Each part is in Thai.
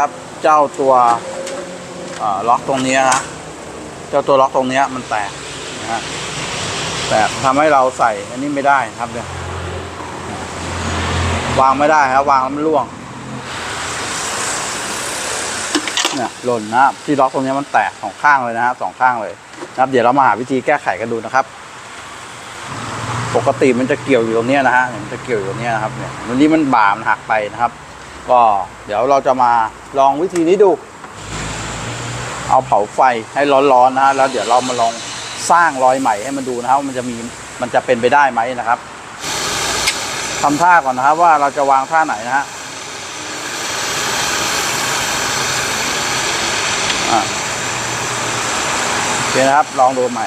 ครับเจ้าตัวล็อกตรงนี้นะเจ้าตัวล็อกตรงนี้มันแตกนะฮะแตกทำให้เราใส่อันนี้ไม่ได้ครับเนี่ยวางไม่ได้ครับวางแล้วมันร่วงเนี่ยหล่นนะครับที่ล็อกตรงนี้มันแตกสองข้างเลยนะฮะสองข้างเลยนะครับ เดี๋ยวเรามาหาวิธีแก้ไขกันดูนะครับ ปกติมันจะเกี่ยวอยู่ตรงนี้นะฮะมันจะเกี่ยวอยู่ตรงนี้นะครับเนี่ยวันนี้มันบ่ามันหักไปนะครับ ก็เดี๋ยวเราจะมาลองวิธีนี้ดู เอาเผาไฟให้ร้อนๆนะฮะแล้วเดี๋ยวเรามาลองสร้างรอยใหม่ให้มันดูนะครับว่ามันจะมีมันจะเป็นไปได้ไหมนะครับทำท่าก่อนนะครับว่าเราจะวางท่าไหนนะฮะอะโอเคนะครับ ลองดูใหม่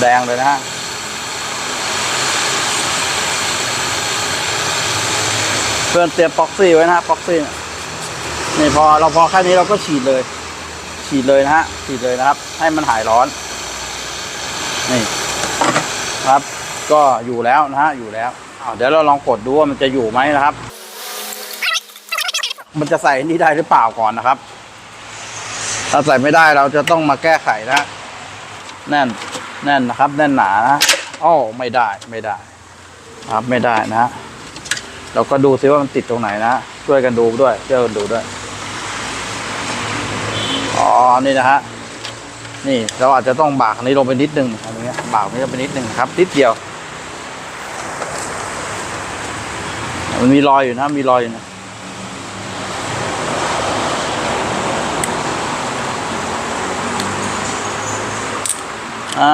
แดงเลยนะฮะ พื่อนเตรียมพ็อกซี่ไว้นะฮะพ็อกซี่นี่พอเราพอแค่นี้เราก็ฉีดเลย ฉีดเลยนะฮะฉีดเลยนะครับ ให้มันหายร้อน นี่ครับ ก็อยู่แล้วนะฮะอยู่แล้วเดี๋ยวเราลองกดดูว่ามันจะอยู่ไหมนะครับ มันจะใส่อันนี้ได้หรือเปล่าก่อนนะครับ ถ้าใส่ไม่ได้เราจะต้องมาแก้ไขนะแน่นแน่นนะครับ แน่นหนานะอ้อไม่ได้ไม่ได้ ครับไม่ได้นะ เราก็ดูซิว่ามันติดตรงไหนนะ ช่วยกันดูด้วยช่วยกันดูด้วย อ๋อ นี่นะฮะ นี่เราอาจจะต้องบากอันนี้ลงไปนิดนึงอะไรเงี้ย บากอันนี้ลงไปนิดนึงครับ นิดเดียว มันมีรอยอยู่นะ มีรอยอยู่นะอ่า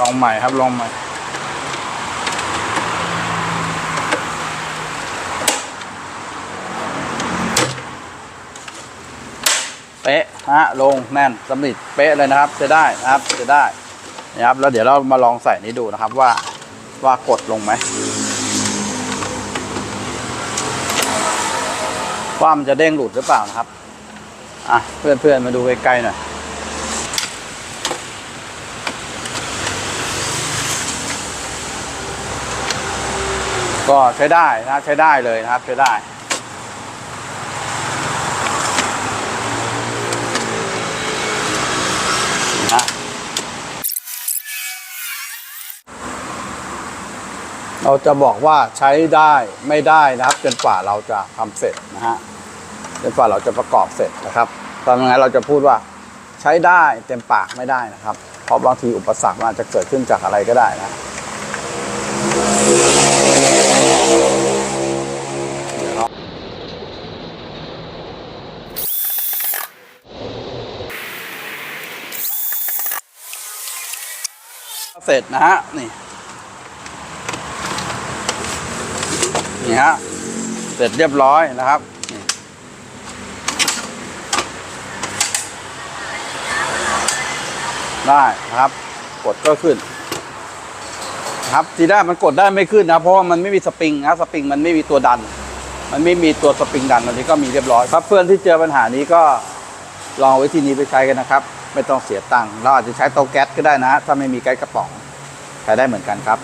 ลองใหม่ครับ ลองใหม่ เป๊ะฮะลงแน่นสำนิทเป๊ะเลยนะครับจะได้นะครับจะได้นะครับแล้วเดี๋ยวเรามาลองใส่นี้ดูนะครับว่าว่ากดลงไหมว่ามันจะเด้งหลุดหรือเปล่านะครับอะเพื่อนๆมาดูใกล้ๆหน่อยก็ใช้ได้นะใช้ได้เลยนะครับใช้ได้ เราจะบอกว่าใช้ได้ไม่ได้นะครับ จนกว่าเราจะทำเสร็จนะฮะจนกว่าเราจะประกอบเสร็จนะครับตอนนั้นเราจะพูดว่าใช้ได้เต็มปากไม่ได้นะครับเพราะบางทีอุปสรรคมันอาจจะเกิดขึ้นจากอะไรก็ได้นะเสร็จนะฮะนี่ นี่ฮะเสร็จเรียบร้อยนะครับได้นะครับ กดก็ขึ้น ครับทีแรกมันกดได้ไม่ขึ้นนะเพราะว่ามันไม่มีสปริงนะสปริงมันไม่มีตัวดัน มันไม่มีตัวสปริงดันตอนนี้ก็มีเรียบร้อยครับ เพื่อนที่เจอปัญหานี้ก็ลองเอาวิธีนี้ไปใช้กันนะครับ ไม่ต้องเสียตังค์เราอาจจะใช้เตาแก๊สก็ได้นะ ถ้าไม่มีแก๊สกระป๋องใช้ได้เหมือนกันครับ